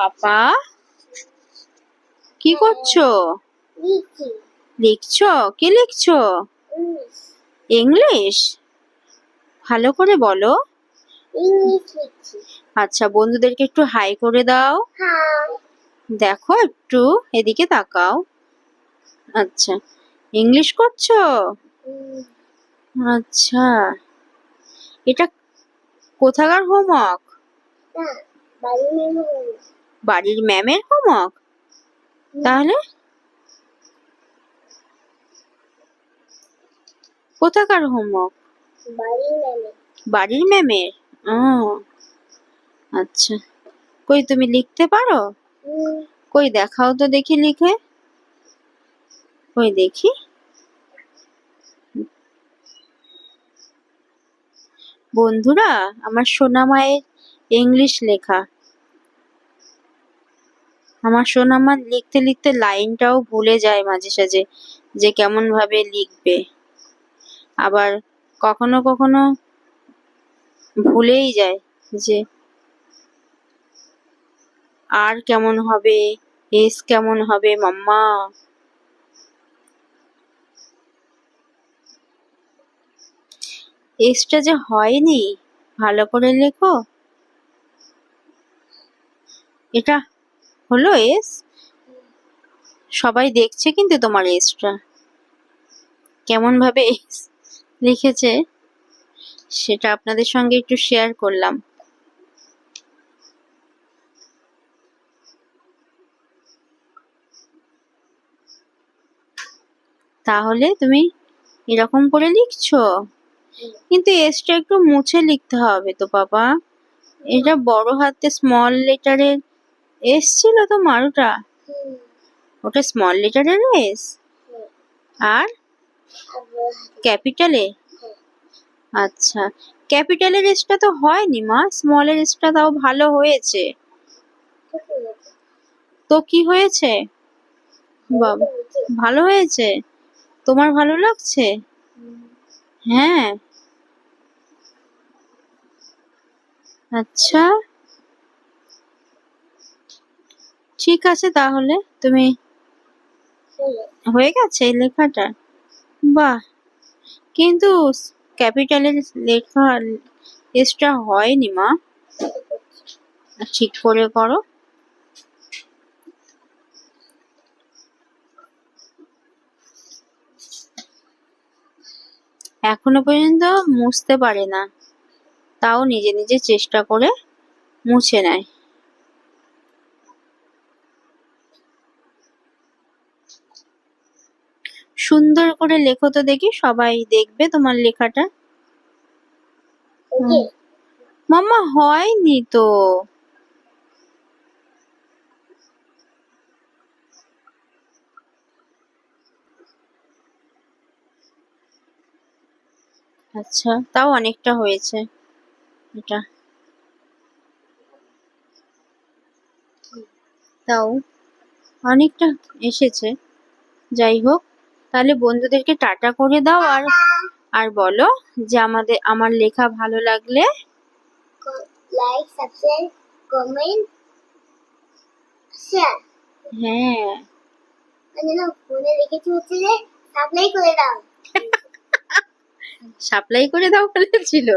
পাপা কি করছ? লিখি লিখছো? কি লিখছো? ইংলিশ। ভালো করে বলো। আচ্ছা বন্ধুদেরকে একটু হাই করে দাও। দেখো একটু এদিকে তাকাও। আচ্ছা ইংলিশ করছ? আচ্ছা। এটা কোথাকার হোমওয়ার্ক? বাড়ির ম্যামের হোমওয়ার্ক? তাহলে? কোথাকার হোমওয়ার্ক? বাড়ির ম্যামের। আচ্ছা। কই তুমি লিখতে পারো? কই দেখাও তো দেখি লিখে। কই দেখি। বন্ধুরা আমার সোনা মায়ের ইংলিশ লেখা। আমার সোনা মা লিখতে লিখতে লাইনটাও ভুলে যায় মাঝে সাঝে যে কেমন ভাবে লিখবে। আবার কখনো কখনো ভুলেই যায় যে আর কেমন হবে, এস কেমন হবে, মাম্মা। এসটা যে হয়নি, ভালো করে লেখো। এটা হলো এস সবাই দেখছে কিন্তু তোমার এসটা কেমন ভাবে এস লিখেছে, সেটা আপনাদের সঙ্গে একটু শেয়ার করলাম। তাহলে তুমি এরকম করে লিখছো? কিন্তু এসটা একটু মুছে লিখতে হবে তো বাবা। এটা বড় হাতে স্মল লেটারের এস ছিল তো মারুটা ওটা স্মল লেটারের এস আর? ক্যাপিটালে আচ্ছা ক্যাপিটালের এসটা তো হয়নি মা স্মলের এসটা তাও ভালো হয়েছে। তো কি হয়েছে? বাবা, ভালো হয়েছে? তোমার ভালো লাগছে? হ্যাঁ। আচ্ছা। ঠিক আছে তাহলে? তুমি হয়ে গেছে লেখাটা? বাহ! কিন্তু ক্যাপিটালের লেখা এসটা হয়নি মা। ঠিক করে করো। এখনও পর্যন্ত মুছতে পারে না। তাও নিজে নিজে চেষ্টা করে মুছে নেয়। সুন্দর করে লেখো তো দেখি সবাই দেখবে তোমার লেখাটা। মাম্মা হয়নি তো। আচ্ছা তাও অনেকটা হয়েছে এটা। তাও অনেকটা এসেছে। যাই হোক তাহলে বন্ধুদেরকে টাটা করে দাও আর আর বলো যে আমাদের আমার লেখা ভালো লাগলে। Like subscribe comment share. হ্যাঁ। মানে না ফোনে হচ্ছে যে সাপ্লাই করে দাও। সাপ্লাই করে দাও বলেছিল।